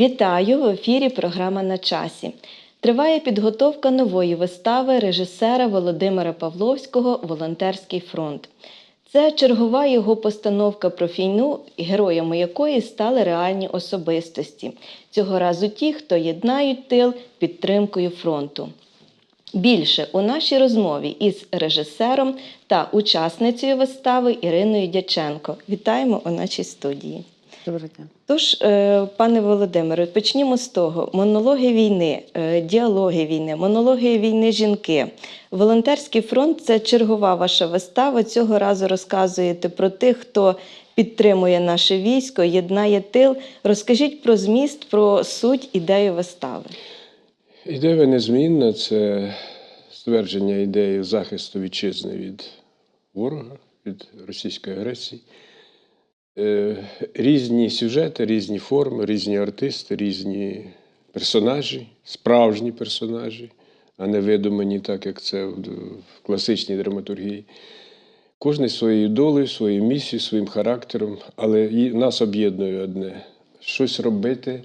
Вітаю в ефірі. Програма на часі. Триває підготовка нової вистави режисера Володимира Павловського Волонтерський фронт. Це чергова його постановка про війну, героями якої стали реальні особистості. Цього разу ті, хто єднають тил підтримкою фронту. Більше у нашій розмові із режисером та учасницею вистави Іриною Дяченко. Вітаємо у нашій студії. Доброго дня. Тож, е, пане Володимире, почнімо з того: монологи війни, е, діалоги війни, монологи війни жінки. Волонтерський фронт це чергова ваша вистава. Цього разу розказуєте про тих, хто підтримує наше військо, єднає тил. Розкажіть про зміст, про суть, ідею вистави. Ідея незмінна це ствердження ідеї захисту вітчизни від ворога, від російської агресії. Е, Різні сюжети, різні форми, різні артисти, різні персонажі, справжні персонажі, а не видумані, так як це в в класичній драматургії. Кожний своєю долею, своєю місією, своїм характером, але нас об'єднує одне щось робити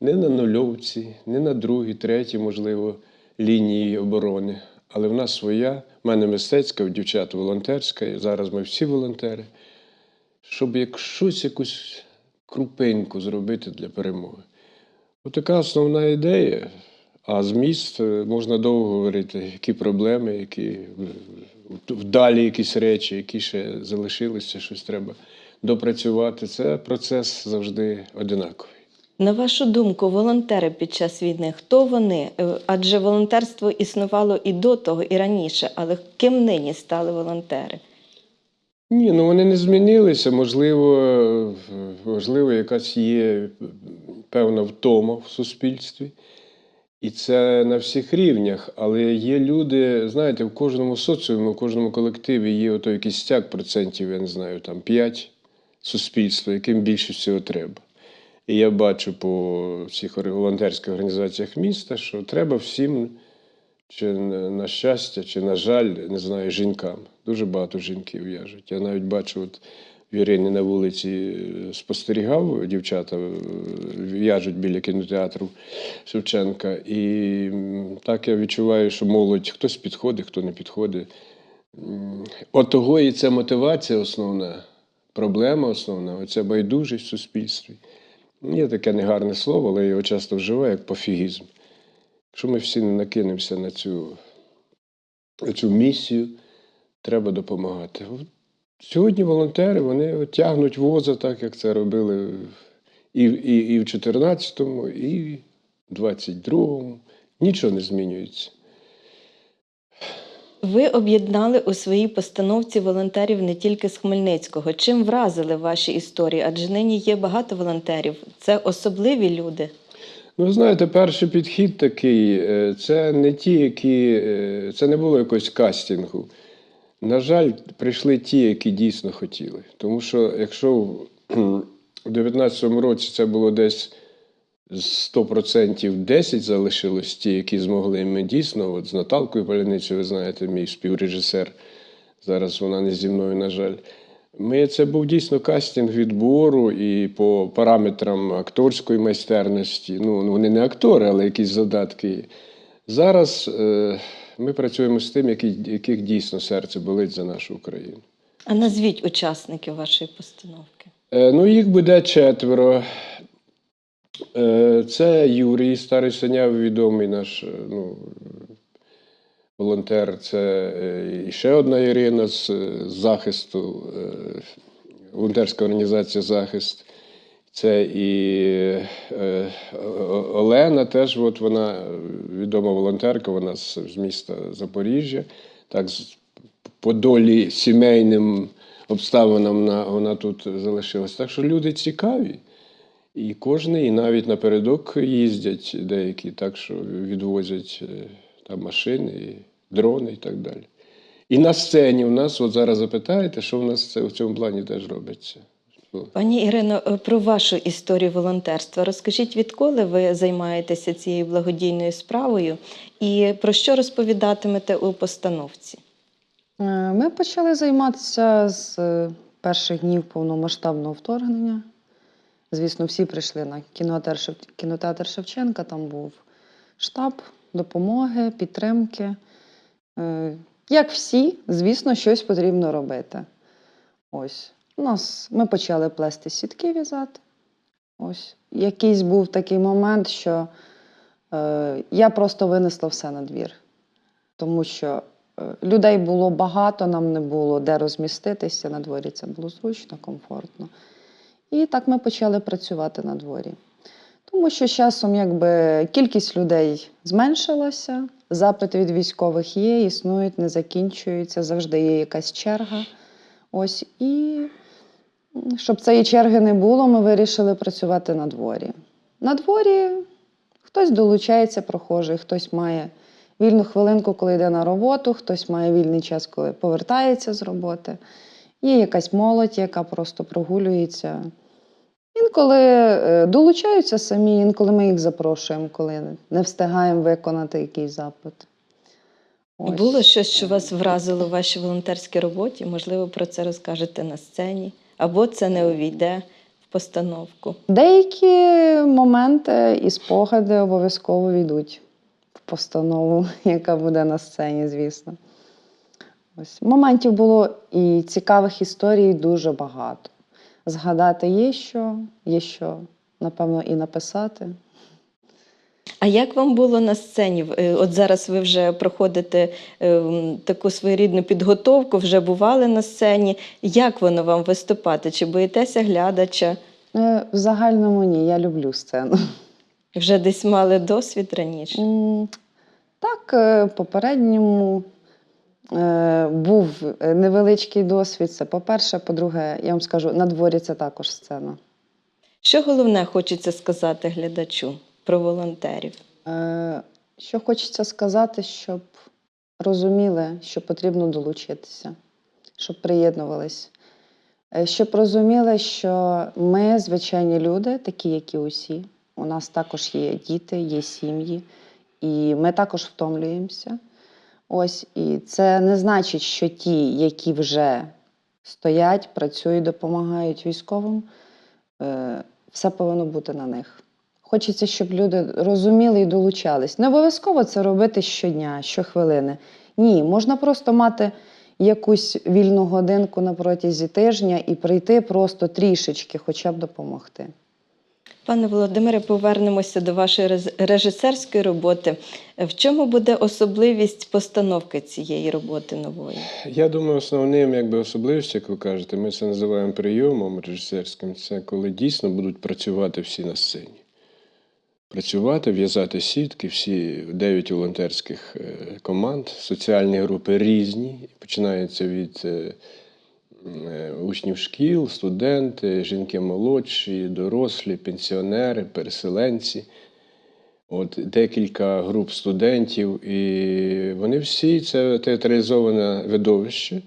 не на нульовці, не на другій, третій, можливо, лінії оборони. Але в нас своя, в мене мистецька, у дівчат волонтерська, і зараз ми всі волонтери, щоб як якусь крупинку зробити для перемоги. Отака основна ідея. А зміст е, можна довго говорити, які проблеми, які е, вдалі якісь речі, які ще залишилися, щось треба допрацювати. Це процес завжди одинаковий. На вашу думку, волонтери під час війни, хто вони? Е, Адже волонтерство існувало і до того, і раніше, але ким нині стали волонтери? Ні, ну вони не змінилися. Можливо, можливо, якась є певна втома в суспільстві. І це на всіх рівнях. Але є люди, знаєте, в кожному соціумі, в кожному колективі є ото якийсь стяг процентів, я не знаю, там 5 суспільства, яким більше всього треба. І я бачу по всіх волонтерських організаціях міста, що треба всім, чи на щастя, чи на жаль, не знаю, жінкам. Дуже багато жінків в'яжуть. Я навіть бачу, от в Ірині на вулиці е, спостерігав, дівчата е, в'яжуть біля кінотеатру Шевченка. І так я відчуваю, що молодь хтось підходить, хто не підходить. От того і це мотивація основна, проблема основна, оця байдужість в суспільстві. Є таке негарне слово, але я його часто вживаю як пофігізм. Якщо ми всі не накинемося на цю, на цю місію, треба допомагати. Сьогодні волонтери вони тягнуть воза, так як це робили і, і, і в 14-му, і в 22-му. Нічого не змінюється. Ви об'єднали у своїй постановці волонтерів не тільки з Хмельницького. Чим вразили ваші історії? Адже нині є багато волонтерів. Це особливі люди. Ну, знаєте, перший підхід такий е, це не ті, які. е, Це не було якогось кастингу. На жаль, прийшли ті, які дійсно хотіли. Тому що якщо в кхм, у 19-му році це було десь 100% 10 залишилось ті, які змогли. Ми дійсно, от з Наталкою Паляницею, ви знаєте, мій співрежисер. Зараз вона не зі мною, на жаль. Ми, це був дійсно кастинг відбору і по параметрам акторської майстерності. Ну, вони не актори, але якісь задатки. Зараз е, ми працюємо з тим, які, яких дійсно серце болить за нашу Україну. А назвіть учасників вашої постановки. Е, ну, їх буде четверо. Е, це Юрій Старий Саняв, відомий наш е, ну, волонтер. Це е, ще одна Ірина з е, захисту, е, волонтерська організація Захист. Це і Олена, теж от вона відома волонтерка, вона з, міста Запоріжжя. Так, по долі сімейним обставинам вона, тут залишилась. Так що люди цікаві. І кожен, і навіть напередок їздять деякі, так що відвозять там машини, дрони і так далі. І на сцені у нас, от зараз запитаєте, що в нас це в цьому плані теж робиться. Ну, Пані Ірино, е, про вашу історію волонтерства. Розкажіть, відколи ви займаєтеся цією благодійною справою і про що розповідатимете у постановці? Е, Ми почали займатися з е, перших днів повномасштабного вторгнення. Звісно, всі прийшли на кінотеатр Шевченка, там був штаб допомоги, підтримки. Е, Як всі, звісно, щось потрібно робити. Ось. У нас ми почали плести сітки в'язати. Ось. Якийсь був такий момент, що е, я просто винесла все на двір. Тому що е, людей було багато, нам не було де розміститися на дворі. Це було зручно, комфортно. І так ми почали працювати на дворі. Тому що з часом якби, кількість людей зменшилася, запити від військових є, існують, не закінчуються, завжди є якась черга. Ось і щоб цієї черги не було, ми вирішили працювати на дворі. На дворі хтось долучається, прохожий, хтось має вільну хвилинку, коли йде на роботу, хтось має вільний час, коли повертається з роботи. Є якась молодь, яка просто прогулюється. Інколи е, долучаються самі, інколи ми їх запрошуємо, коли не встигаємо виконати якийсь запит. Ось. Було щось, що вас вразило в вашій волонтерській роботі? Можливо, про це розкажете на сцені, або це не увійде в постановку. Деякі моменти і спогади обов'язково війдуть в постанову, яка буде на сцені, звісно. Ось. Моментів було і цікавих історій дуже багато. Згадати є що, є що, напевно, і написати. А як вам було на сцені? Е, От зараз ви вже проходите е, таку своєрідну підготовку, вже бували на сцені. Як воно вам виступати? Чи боїтеся глядача? Е, В загальному ні, я люблю сцену. Вже десь мали досвід раніше? Так, попередньому був е, невеличкий досвід. Це по-перше. По-друге, я вам скажу, на дворі це також сцена. Що головне хочеться сказати глядачу про волонтерів? Е, Що хочеться сказати, щоб розуміли, що потрібно долучитися, щоб приєднувались, Е, щоб розуміли, що ми звичайні люди, такі, як і усі. У нас також є діти, є сім'ї, і ми також втомлюємося. Ось, і це не значить, що ті, які вже стоять, працюють, допомагають військовим, е, все повинно бути на них. Хочеться, щоб люди розуміли і долучались. Не обов'язково це робити щодня, щохвилини. Ні, можна просто мати якусь вільну годинку на протязі тижня і прийти просто трішечки, хоча б допомогти. Пане Володимире, повернемося до вашої режисерської роботи. В чому буде особливість постановки цієї роботи нової? Я думаю, основним якби, особливістю, як ви кажете, ми це називаємо прийомом режисерським, це коли дійсно будуть працювати всі на сцені. Працювати, в'язати сітки, всі дев'ять волонтерських е, команд, соціальні групи різні. Починаються від е, учнів шкіл, студенти, жінки молодші, дорослі, пенсіонери, переселенці. От декілька груп студентів, і вони всі це театралізоване видовище.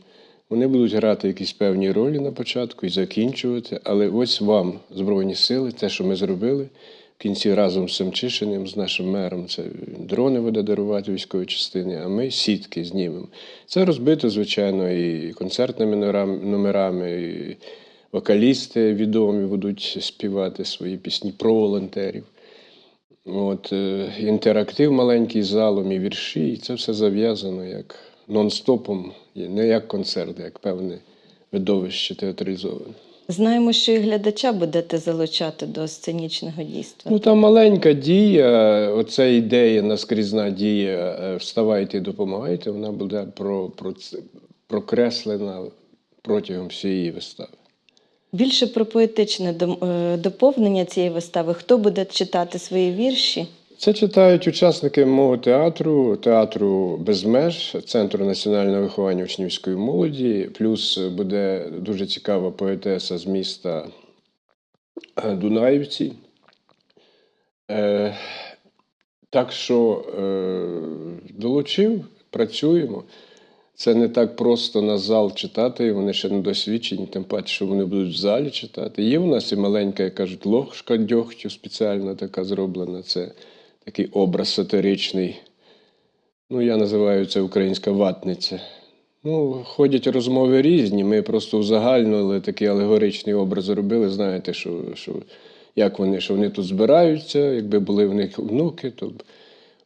Вони будуть грати якісь певні ролі на початку і закінчувати. Але ось вам, Збройні сили, те, що ми зробили в кінці разом з Семчишиним, з нашим мером, це дрони буде дарувати військові частини, а ми сітки знімемо. Це розбито, звичайно, і концертними номерами, і вокалісти відомі будуть співати свої пісні про волонтерів. От, е, інтерактив маленький залом і вірші, і це все зав'язано як нон-стопом, не як концерт, як певне видовище театралізоване. Знаємо, що і глядача будете залучати до сценічного дійства. Ну там маленька дія, оця ідея, наскрізна дія е, вставайте і допомагайте, вона буде про, про, прокреслена протягом всієї вистави. Більше про поетичне е, доповнення цієї вистави. Хто буде читати свої вірші? Це читають учасники мого театру, театру без меж, Центру національного виховання учнівської молоді. Плюс буде дуже цікава поетеса з міста е, Дунаївці. Е, так що е, долучив, працюємо. Це не так просто на зал читати, вони ще не досвідчені, тим паче, що вони будуть в залі читати. Є у нас і маленька, як кажуть, ложка дьогтю спеціально така зроблена. Це такий образ сатиричний. Ну, я називаю це українська ватниця. Ну, ходять розмови різні. Ми просто узагальнили такий алегоричний образ зробили. Знаєте, що, що як вони, що вони тут збираються, якби були в них внуки, то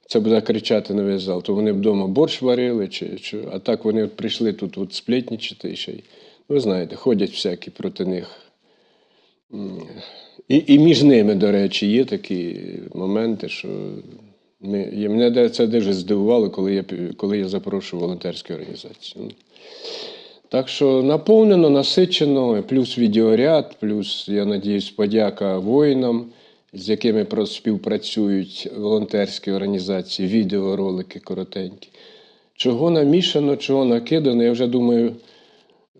це буде кричати на весь зал, то вони вдома борщ варили, чи, чи, а так вони от прийшли тут от сплетнічити і ще й. Ви знаєте, ходять всякі проти них. І, і між ними, до речі, є такі моменти, що ми, і мене це дуже здивувало, коли я, коли я запрошував волонтерські організації. Так що наповнено, насичено, плюс відеоряд, плюс, я надіюсь, подяка воїнам, з якими співпрацюють волонтерські організації, відеоролики коротенькі. Чого намішано, чого накидано, я вже думаю,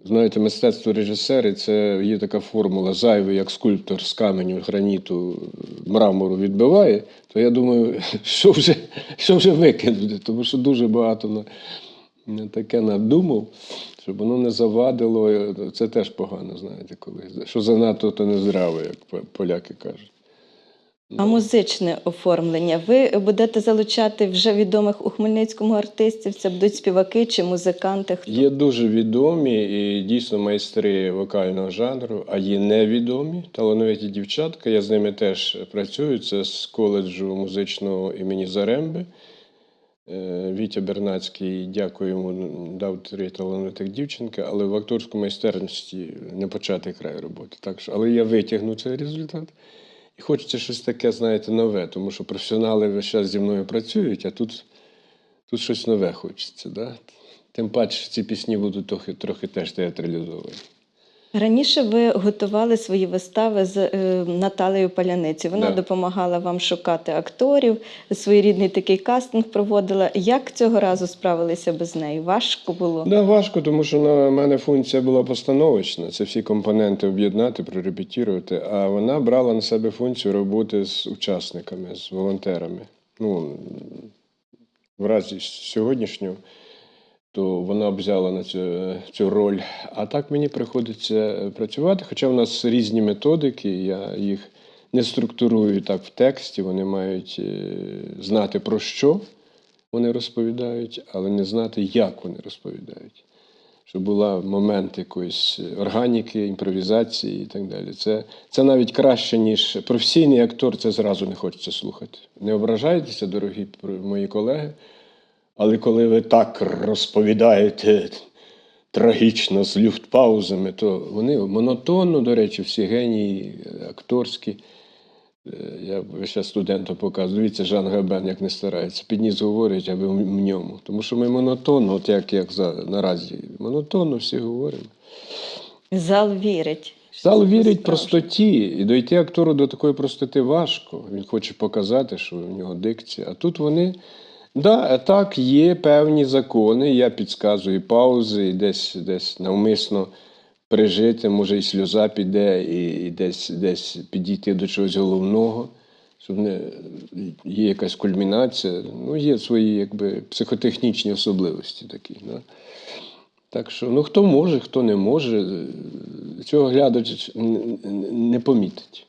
знаєте, мистецтво режисери це є така формула зайвий, як скульптор з каменю, граніту, мрамору відбиває, то я думаю, що вже, що вже викинути, тому що дуже багато на, таке надумав, щоб воно не завадило. Це теж погано, знаєте, коли. Що занадто, то не здраво, як поляки кажуть. А музичне оформлення ви будете залучати вже відомих у Хмельницькому артистів? Це будуть співаки чи музиканти? Хто? Є дуже відомі і дійсно майстри вокального жанру, а є невідомі талановиті дівчатка. Я з ними теж працюю. Це з коледжу музичного імені Заремби. Е, Вітя Бернацький, дякую йому, дав три талановитих дівчинки, але в акторській майстерності не початий край роботи. Так що, але я витягну цей результат. І хочеться щось таке, знаєте, нове, тому що професіонали весь час зі мною працюють, а тут, тут щось нове хочеться. Да? Тим паче ці пісні будуть трохи, трохи теж театралізовані. Раніше ви готували свої вистави з е, Наталею Паляниці. Вона Да. допомагала вам шукати акторів, своєрідний такий кастинг проводила. Як цього разу справилися без неї? Важко було? Да, важко, тому що на мене функція була постановочна. Це всі компоненти об'єднати, прорепетірувати. А вона брала на себе функцію роботи з учасниками, з волонтерами. Ну, в разі сьогоднішнього, то вона б взяла на цю, цю роль. А так мені приходиться працювати, хоча в нас різні методики, я їх не структурую так в тексті, вони мають е, знати про що вони розповідають, але не знати, як вони розповідають. Щоб була момент якоїсь органіки, імпровізації і так далі. Це, це навіть краще, ніж професійний актор, це зразу не хочеться слухати. Не ображайтеся, дорогі мої колеги, але коли ви так розповідаєте трагічно з люфтпаузами, то вони монотонно, до речі, всі генії акторські. Е, Я весь час студентам показую, дивіться, Жан Габен як не старається. Підніс говорить, а ви в в ньому. Тому що ми монотонно, от як, як за, наразі, монотонно всі говоримо. Зал вірить. Зал вірить простоті, і дойти актору до такої простоти важко. Він хоче показати, що в нього дикція. А тут вони. Да, так, є певні закони, я підказую паузи, і десь, десь навмисно прижити, може і сльоза піде, і, і десь, десь підійти до чогось головного, щоб не є якась кульмінація. Ну, є свої якби, психотехнічні особливості такі. Да? Так що, ну хто може, хто не може, е, цього глядач не помітить.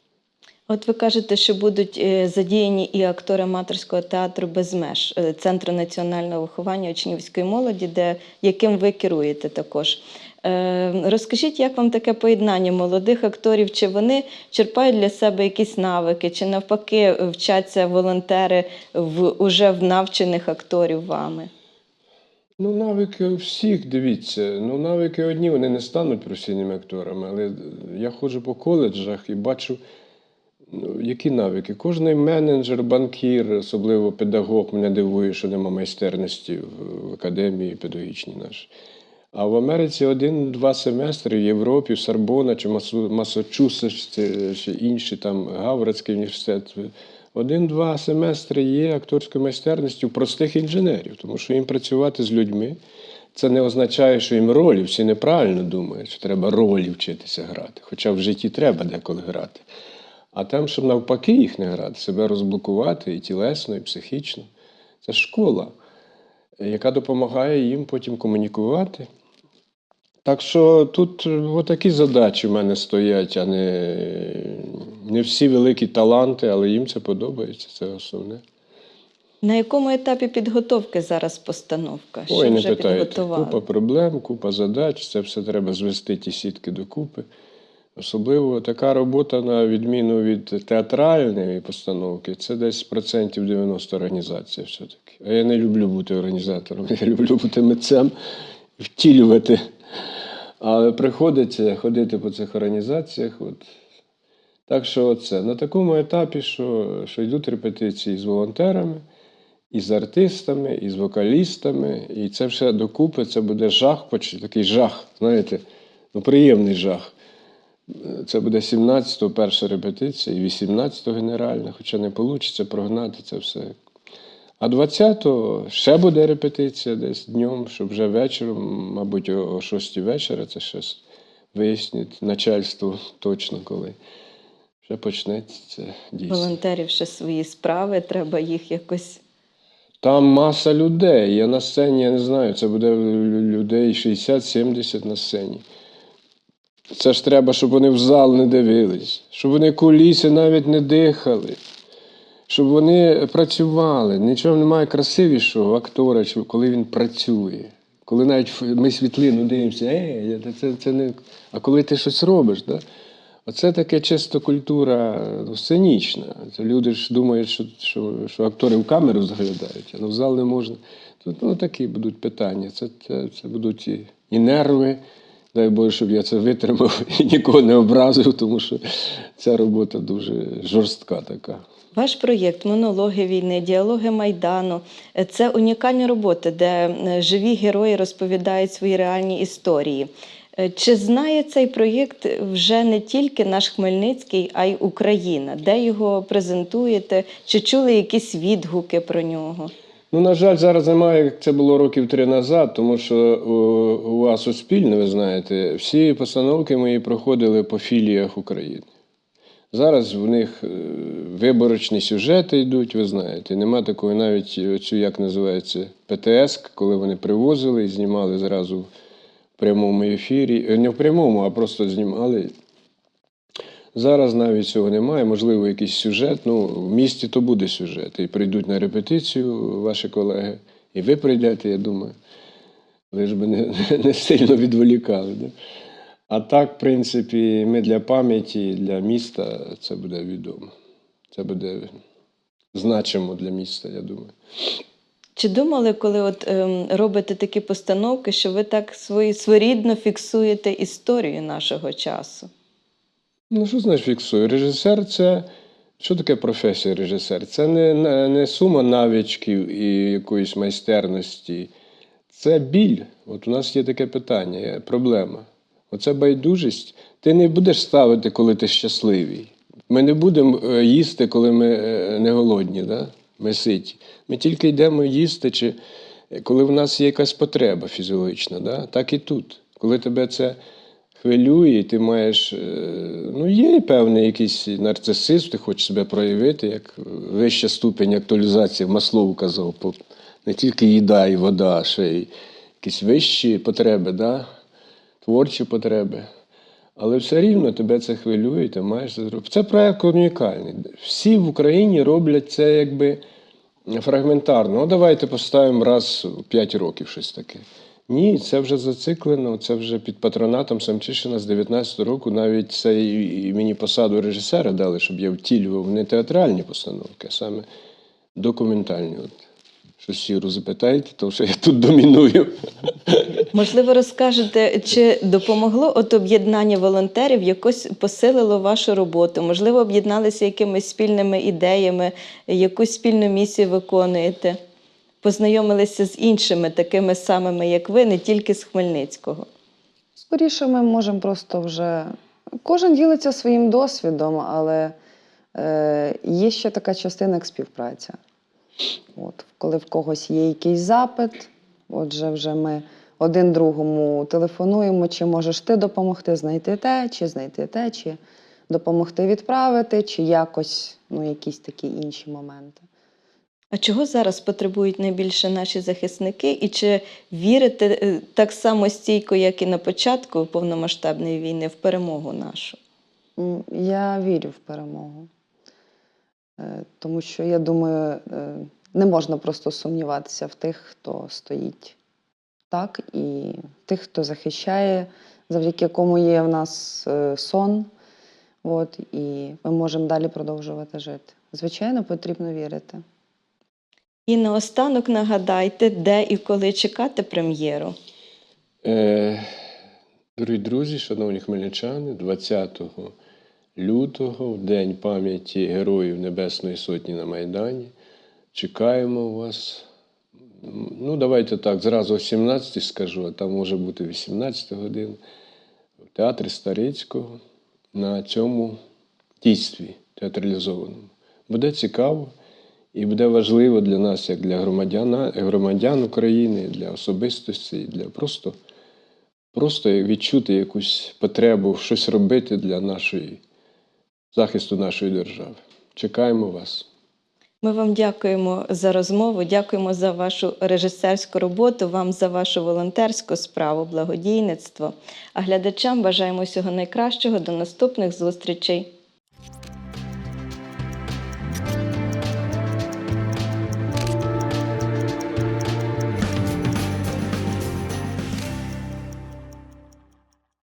От ви кажете, що будуть е, задіяні і актори аматорського театру без меж е, Центру національного виховання учнівської молоді, де яким ви керуєте також. Е, Розкажіть, як вам таке поєднання молодих акторів? Чи вони черпають для себе якісь навики, чи навпаки вчаться волонтери в уже в навчених акторів вами? Ну, навики всіх, дивіться. Ну, навики одні, вони не стануть професійними акторами, але я ходжу по коледжах і бачу, які навики. Кожний менеджер, банкір, особливо педагог, мене дивує, що нема майстерності в, в академії педагогічній нашій. А в Америці один-два семестри в Європі, Сорбона чи Масу- Масачусетс, чи, чи інші там Гавардський університет. Один-два семестри є акторської майстерності у простих інженерів, тому що їм працювати з людьми. Це не означає, що їм ролі. Всі неправильно думають, що треба ролі вчитися грати. Хоча в житті треба деколи грати. А там, щоб навпаки їх не грати, себе розблокувати і тілесно, і психічно. Це школа, яка допомагає їм потім комунікувати. Так що тут е, отакі задачі в мене стоять, а не, не всі великі таланти, але їм це подобається, це основне. На якому етапі підготовки зараз постановка? Що Ой, не вже підготували? Купа проблем, купа задач, це все треба звести ті сітки докупи, Особливо така робота, на відміну від театральної постановки, це десь процентів 90 організація все-таки. А я не люблю бути організатором, я люблю бути митцем, втілювати. Але приходиться ходити по цих організаціях. От. Так що це на такому етапі, що, що йдуть репетиції з волонтерами, і з артистами, і з вокалістами. І це все докупи, це буде жах, такий жах, знаєте, ну приємний жах. Це буде 17-го перша репетиція і 18-го генеральна, хоча не вийде прогнати це все. А 20-го ще буде репетиція десь днем, щоб вже вечором, мабуть, о о 6 вечора, це ще с- вияснить начальство точно коли. Вже почнеться це дійсно. Волонтерів ще свої справи, треба їх якось. Там маса людей. Я на сцені, я не знаю, це буде людей 60-70 на сцені. Це ж треба, щоб вони в зал не дивились, щоб вони куліси навіть не дихали, щоб вони працювали. Нічого немає красивішого актора, коли він працює. Коли навіть ми світлину дивимося, е, це, це не... а коли ти щось робиш, да? Оце таке чисто культура ну, сценічна. Це люди ж думають, що, що, що актори в камеру заглядають, а в зал не можна. Тут ну, такі будуть питання. Це, це, це будуть і, і нерви. Дай Боже, щоб я це витримав і нікого не образив, тому що ця робота дуже жорстка така. Ваш проєкт Монологи війни, діалоги Майдану це унікальні роботи, де е, живі герої розповідають свої реальні історії. Е, Чи знає цей проєкт вже не тільки наш Хмельницький, а й Україна? Де його презентуєте? Чи чули якісь відгуки про нього? Ну, на жаль, зараз немає, як це було років три назад, тому що у, вас Суспільне, ви знаєте, всі постановки мої проходили по філіях України. Зараз в них е, виборочні сюжети йдуть, ви знаєте. Нема такої навіть цю, як називається, ПТС, коли вони привозили і знімали зразу в прямому ефірі. Е, Не в прямому, а просто знімали. Зараз навіть цього немає. Можливо, якийсь сюжет. Ну, в місті то буде сюжет. І прийдуть на репетицію ваші колеги, і ви прийдете, я думаю. Лиш би не, не сильно відволікали. Да? А так, в принципі, ми для пам'яті, для міста це буде відомо. Це буде значимо для міста, я думаю. Чи думали, коли от ем, робите такі постановки, що ви так свої своєрідно фіксуєте історію нашого часу? Ну, що значить фіксую? Режисер це. Що таке професія режисер? Це не, не, сума навичків і якоїсь майстерності. Це біль. От у нас є таке питання, проблема. Оце байдужість. Ти не будеш ставити, коли ти щасливий. Ми не будемо е, їсти, коли ми е, не голодні, да? ми ситі. Ми тільки йдемо їсти, чи коли в нас є якась потреба фізіологічна. Да? Так і тут. Коли тебе це хвилює, ти маєш. е, Ну, є певний якийсь нарцисизм, ти хочеш себе проявити, як вища ступень актуалізації, Маслоу казав, не тільки їда і вода, а ще й якісь вищі потреби, да? творчі потреби. Але все рівно тебе це хвилює, ти маєш це зробити. Це проект унікальний. Всі в Україні роблять це якби фрагментарно. Ну, давайте поставимо раз у 5 років щось таке. Ні, це вже зациклено, це вже під патронатом Самчишина з 19 року. Навіть це і, мені посаду режисера дали, щоб я втілював не театральні постановки, а саме документальні. От. Щось сіру запитаєте, тому що я тут доміную. Можливо, розкажете, чи допомогло от об'єднання волонтерів, якось посилило вашу роботу? Можливо, об'єдналися якимись спільними ідеями, якусь спільну місію виконуєте? Познайомилися з іншими такими самими, як ви, не тільки з Хмельницького. Скоріше, ми можемо просто вже. Кожен ділиться своїм досвідом, але е, є ще така частина як співпраця. От, коли в когось є якийсь запит, отже, вже ми один другому телефонуємо, чи можеш ти допомогти знайти те, чи знайти те, чи допомогти відправити, чи якось ну, якісь такі інші моменти. А чого зараз потребують найбільше наші захисники? І чи вірите е, так само стійко, як і на початку повномасштабної війни, в перемогу нашу? Я вірю в перемогу. Е, Тому що я думаю, е, не можна просто сумніватися в тих, хто стоїть так, і тих, хто захищає завдяки якому є в нас сон. От, і ми можемо далі продовжувати жити. Звичайно, потрібно вірити. І наостанок нагадайте, де і коли чекати прем'єру. Е, Дорогі друзі, шановні хмельничани, 20 лютого, в День пам'яті Героїв Небесної Сотні на Майдані. Чекаємо вас. Ну, давайте так, зразу о 17 скажу, а там може бути 18 годин в театрі Старицького на цьому дійстві театралізованому. Буде цікаво і буде важливо для нас, як для громадян, громадян України, для особистості, для просто просто відчути якусь потребу щось робити для нашої захисту нашої держави. Чекаємо вас. Ми вам дякуємо за розмову, дякуємо за вашу режисерську роботу, вам за вашу волонтерську справу, благодійництво. А глядачам бажаємо всього найкращого. До наступних зустрічей.